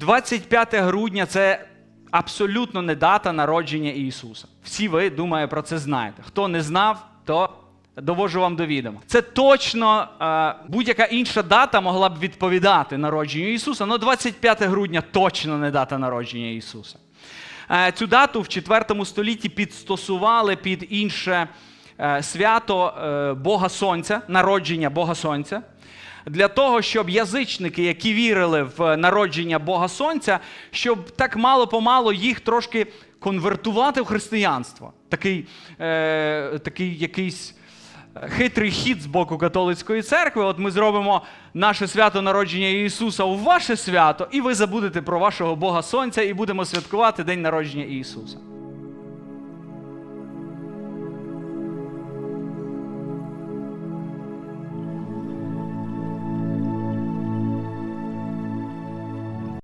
25 грудня це абсолютно не дата народження Ісуса. Всі ви, думаю, про це знаєте. Хто не знав, то довожу вам до відома. Це точно е, будь-яка інша дата могла б відповідати народженню Ісуса, але 25 грудня точно не дата народження Ісуса. Е, Цю дату в 4 столітті підстосували під інше е, свято Бога Сонця, народження Бога Сонця. Для того, щоб язичники, які вірили в народження Бога Сонця, щоб так мало-помалу їх трошки конвертувати в християнство. Такий, е, такий якийсь е, хитрий хід з боку католицької церкви. От ми зробимо наше свято народження Ісуса у ваше свято, і ви забудете про вашого Бога Сонця і будемо святкувати День народження Ісуса.